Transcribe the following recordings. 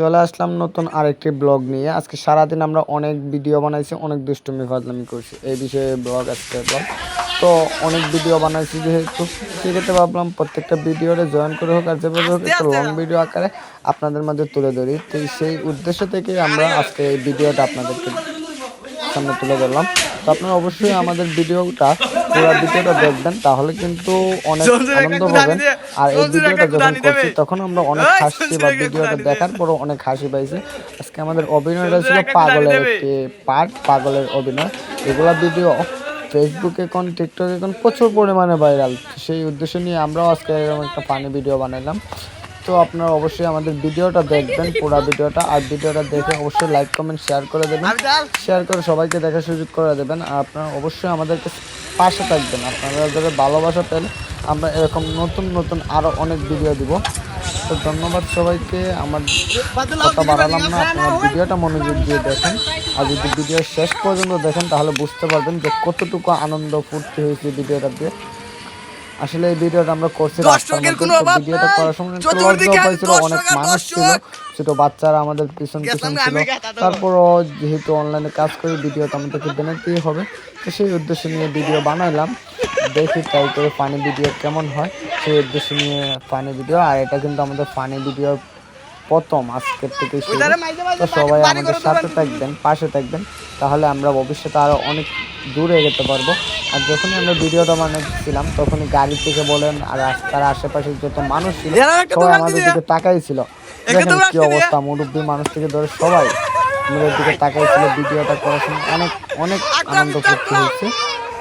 চলে আসলাম নতুন আরেকটি ব্লগ নিয়ে। আজকে সারাদিন আমরা অনেক ভিডিও বানাইছি অনেক দুষ্টুমি ফাজলামি করছি। এই বিষয়ে ব্লগ আজকে ব্লগ। তো অনেক ভিডিও বানাইছি যেহেতু সেক্ষেত্রে ভাবলাম প্রত্যেকটা ভিডিওতে জয়েন করে হোক আর যেভাবে হোক একটা লং ভিডিও আকারে আপনাদের মাঝে তুলে ধরি। তো সেই উদ্দেশ্য থেকে আমরা আজকে এই ভিডিওটা আপনাদেরকে সামনে তুলে ধরলাম। তো আপনারা অবশ্যই আমাদের ভিডিওটা পুরো ভিডিওটা দেখবেন তাহলে কিন্তু অনেক আনন্দ পাবেন আর এই ভিডিওটা যখন করছি তখন আমরা অনেক হাসি বা ভিডিওটা দেখার পরও অনেক হাসি পাইছি। আজকে আমাদের অভিনয়টা ছিল পাগলের একটি পার্ট পাগলের অভিনয়। এগুলা ভিডিও ফেসবুকে কোন টিকটকে কোন প্রচুর পরিমাণে ভাইরাল সেই উদ্দেশ্য নিয়ে আমরাও আজকে এরকম একটা ফানি ভিডিও বানাইলাম। তো আপনারা অবশ্যই আমাদের ভিডিওটা দেখবেন পুরো ভিডিওটা। আর ভিডিওটা দেখে অবশ্যই লাইক কমেন্ট শেয়ার করে দেবেন। শেয়ার করে সবাইকে দেখার সুযোগ করে দেবেন। আর আপনারা অবশ্যই আমাদেরকে পাশে থাকবেন। আপনারা যাদের ভালোবাসা পেলে আমরা এরকম নতুন নতুন আরও অনেক ভিডিও দিব। তো ধন্যবাদ সবাইকে। আমার কথা বাড়ালাম না, আপনার ভিডিওটা মনোযোগ দিয়ে দেখেন। আর যদি ভিডিও শেষ পর্যন্ত দেখেন, তাহলে বুঝতে পারবেন যে কতটুকু আনন্দ ফুর্তি হয়েছে ভিডিওটা দিয়ে। আসলে এই ভিডিওটা আমরা করছি ভিডিওটা করার সময় হয়েছিল অনেক মানুষ ছিল ছোট বাচ্চারা আমাদের পিছন পিছন ছিল। তারপরও যেহেতু অনলাইনে কাজ করি ভিডিওটা আমাদেরকে বানাতেই হবে। তো সেই উদ্দেশ্য নিয়ে ভিডিও বানাইলাম। দেখি ট্রাই করে ফানি ভিডিও কেমন হয়। সেই উদ্দেশ্য নিয়ে ফানি ভিডিও আর এটা কিন্তু আমাদের ফানি ভিডিও প্রথম আজকের থেকে তো সবাই আমাদের সাথে থাকবেন পাশে থাকবেন। তাহলে আমরা ভবিষ্যতে আরও অনেক দূরে যেতে পারব। আর যখনই আমরা ভিডিওটা বানাচ্ছিলাম তখনই গাড়ি থেকে বলেন আর রাস্তার আশেপাশে যত মানুষ ছিল সবাই আমাদের দিকে তাকাই ছিল। দেখেন কি অবস্থা মুরব্বী মানুষ থেকে ধরে সবাই আমাদের দিকে তাকাই ছিল ভিডিওটা করার সময় অনেক অনেক আনন্দ ফুর্তি হচ্ছে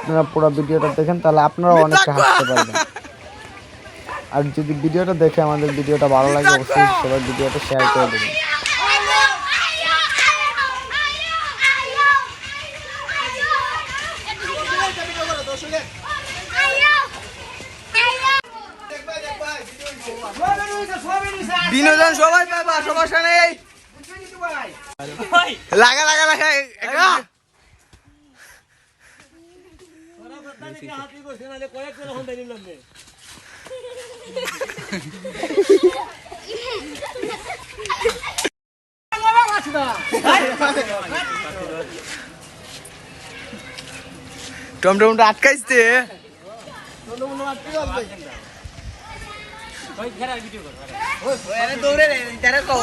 আপনারা পুরো ভিডিওটা দেখেন তাহলে আপনারাও অনেকটা হাসতে পারবেন। আর যদি ভিডিওটা দেখে আমাদের ভিডিওটা ভালো লাগে অবশ্যই সবাই ভিডিওটা শেয়ার করে দেবেন। বিনোদন সবাই পাবা সমস্যা নেই লাগা লাগা লাগা টমটমটা তারা কো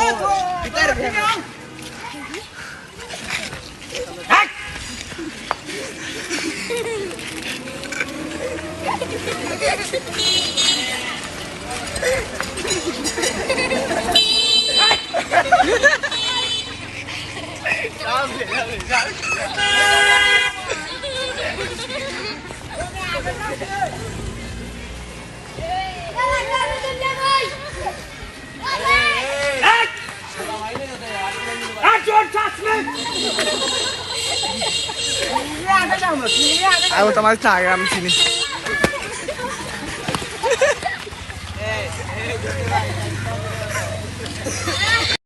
Ay, vou tomar Instagram, Tini. Thank you.